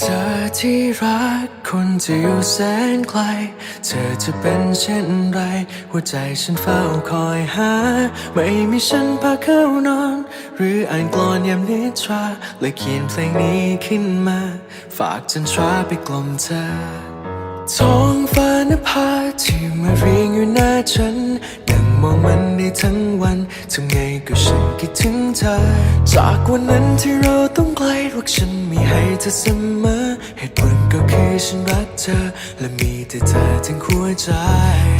เจอที่รักคนที่อยู่แสนไกล เธอจะเป็นเช่นไร หัวใจฉันเฝ้าคอยหา ไม่มีฉันพาเข้านอน หรืออ่านกลอนยามนิทราเลยเขียนเพลงนี้ขึ้นมา ฝากจันทราไปกล่อมเธอท้องฟ้านภาที่มาเรียงอยู่หน้าฉัน นั่งมองมันได้ทั้งวันทำไงก็ฉันคิดถึงเธอ จากวันนั้นที่เราต้องไกลรักฉันมีให้เธอเสมอ เหตุผลก็คือฉันรักเธอ และมีแต่เธอทั้งหัวใจ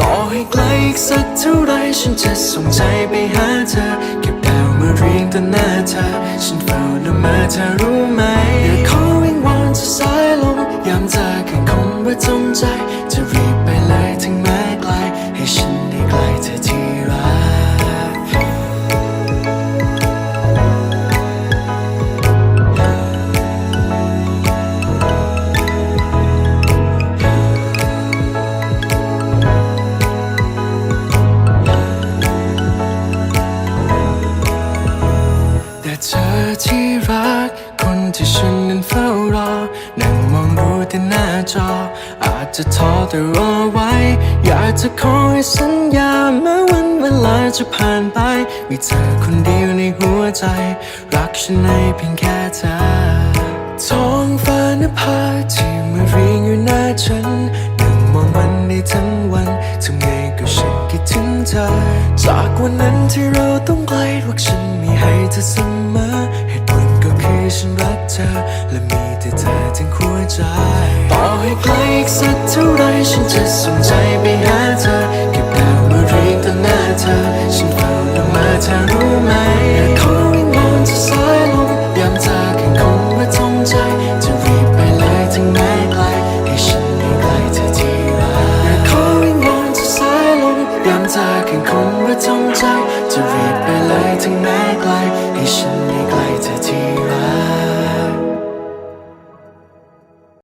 ต่อให้ไกลอีกสักเท่าไรฉันจะส่งใจไปหาเธอ เก็บดาวมาเรียงต่อหน้าเธอ ฉันเฝ้าละเมาเธอ ที่รัก คนที่ฉันนั้นเฝ้ารอ นั่งมองดูแต่หน้าจอ อาจจะท้อแต่รอไว้ อยากจะขอให้สัญญาแม้วันเวลาจะผ่านไป มีเธอคนเดียวในหัวใจ รักฉันในเพียงแค่เธอท้องฟ้านภาที่มาเรียงอยู่หน้าฉันนั่งมองมันได้ทั้งวันทำไงก็ฉันคิดถึงเธอ จากวันนั้นที่เราต้องไกลรักฉันมีให้เธอเสมอ ธอ และมีแต่เธอทั้งหัวใจ ต่อให้ไกลอีกสักเท่าไรฉันจะส่ใจไปหาเธอเก็บดาวมาเรียงต่อหน้าเธอ ฉันเฝ้าลงมาเธอรู้ไหมขอวิงวนเธสายลมยามเธอแค่คงมาทงใจ จะรีบไปเลยถึงแม้ไกลให้ฉันได้ใกเธอทีไรขอวิงวนเธสายลมยามเธอแค่คง